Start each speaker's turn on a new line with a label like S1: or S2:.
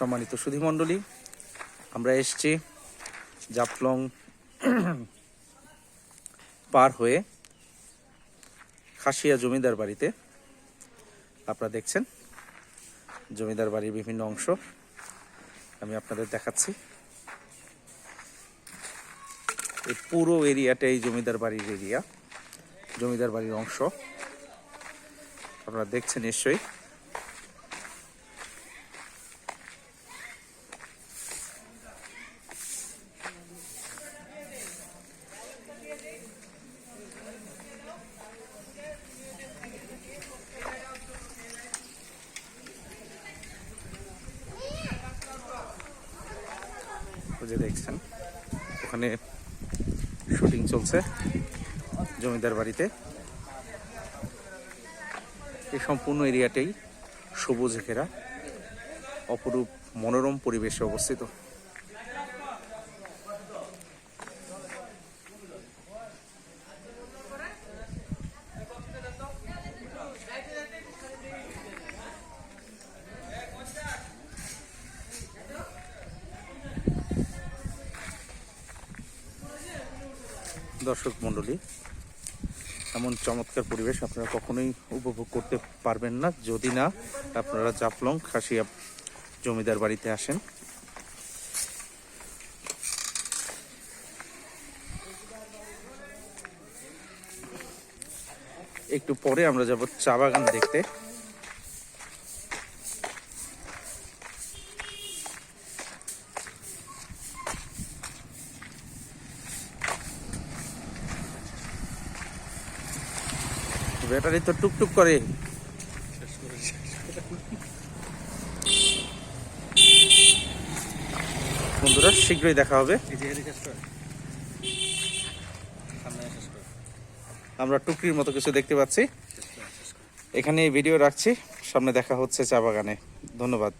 S1: সম্মানিত সুধীমণ্ডলী, আমরা এসছি জাফলং পার হয়ে খাসিয়া জমিদার বাড়িতে। আপনারা দেখছেন জমিদার বাড়ির বিভিন্ন অংশ। আমি আপনাদের দেখাচ্ছি। এই পুরো এরিয়াটাই জমিদার বাড়ির এরিয়া, জমিদার বাড়ির অংশ। আপনারা দেখছেন নিশ্চয়ই। যে দেখছেন। ওখানে শুটিং চলছে জমিদার বাড়িতে। এই সম্পূর্ণ এরিয়াটাই সবুজ ঘেরা, অপরূপ মনোরম পরিবেশে অবস্থিত। দর্শক মণ্ডলী, এমন চমৎকার পরিবেশ আপনারা কখনোই উপভোগ করতে পারবেন না। যদি না, আপনারা জাফলং খাসিয়া জমিদার বাড়িতে আসেন। একটু পরে আমরা যাব চা বাগান দেখতে। ব্যাটারি তো টুকটুক করে। বন্ধুরা শীঘ্রই দেখা হবে। আমরা টুকরির মতো কিছু দেখতে পাচ্ছি। এখানে ভিডিও রাখছি। সামনে দেখা হচ্ছে চা বাগানে। ধন্যবাদ।